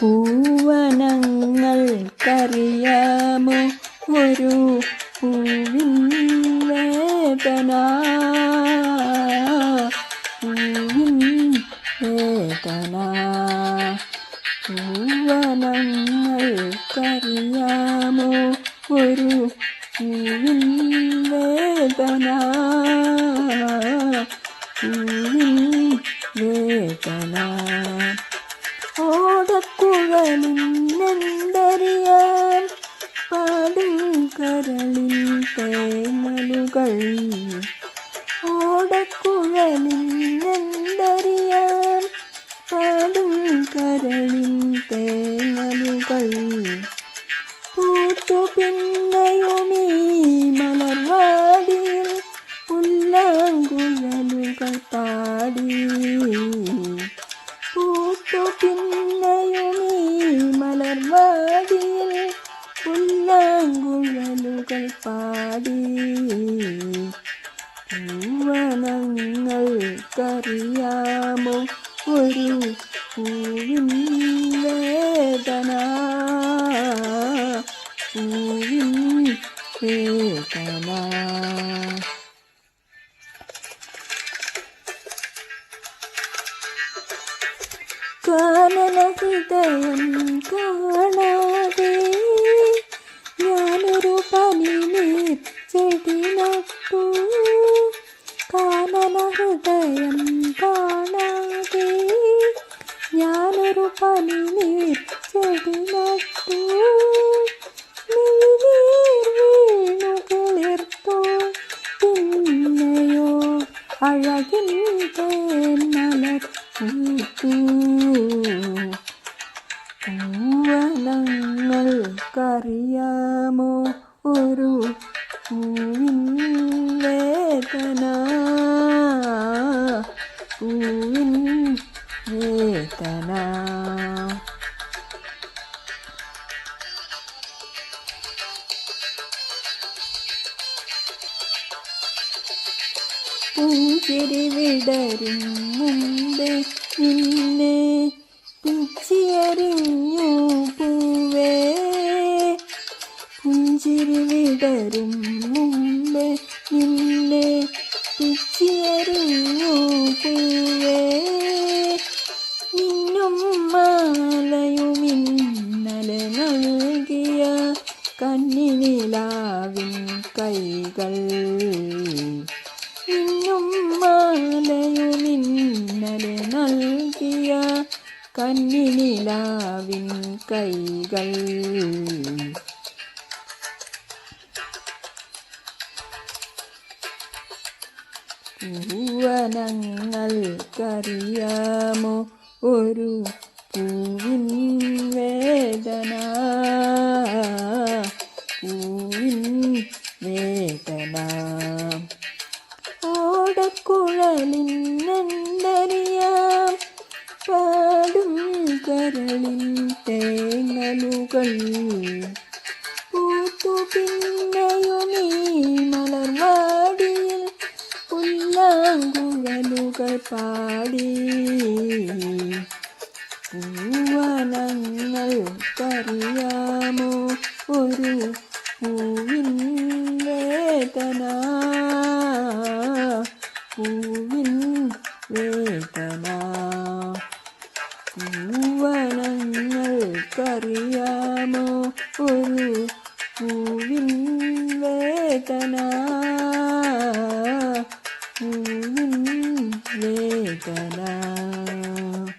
പൂവനങ്ങൾക്കറിയാമോ ഒരു പൂവിൻ വേദന. പൂവിൻ വേദന. പൂവനങ്ങൾക്കറിയാമോ ഒരു പൂവിൻ വേദന. പൂവിൻ പൂവനങ്ങൾക്കറിയാമോ ഒരു പൂവിൻ വേദന പൂവിൻ വേദന കാനനഹൃദയം കാണാതെ ഞാനൊരു പനിനീർ ചെടി നട്ടു കാനനഹൃദയം കാണാതെ ഞാനൊരു പനിനീർ ചെടി നട്ടു. മിഴിനീർ വീണു കിളിർത്തു. പിന്നെയോ അഴകിൻ തേന്മലർ പൂത്തു പൂവനങ്ങൾക്കറിയാമോ ഒരു പൂവിൻ പൂവിൻ വേദന പുഞ്ചിരി വിടരും മുമ്പേ നിന്നെ പിച്ചിയറിഞ്ഞു പൂവേ. പുഞ്ചിരി വിടരും മുമ്പേ കണ്ണിനിലാവിൻ കൈകൾ. പൂവനങ്ങൾക്കറിയാമോ ഒരു പൂവിൻ വേദന. പൂവിൻ വേദന. ഓടക്കുഴലിൻ ഓടക്കുഴലിന്നെന്തറിയാം പാടും കരളിൻ തേങ്ങലുകൾ. പൂത്തു പിന്നെയുമീ മലർവാടിയിൽ പുല്ലാങ്കുഴലുകൾ പാടി. പൂവനങ്ങൾക്കറിയാമോ ഒരു പൂവിൻ വേദന? പൂവിൻ വേദന. Thank you.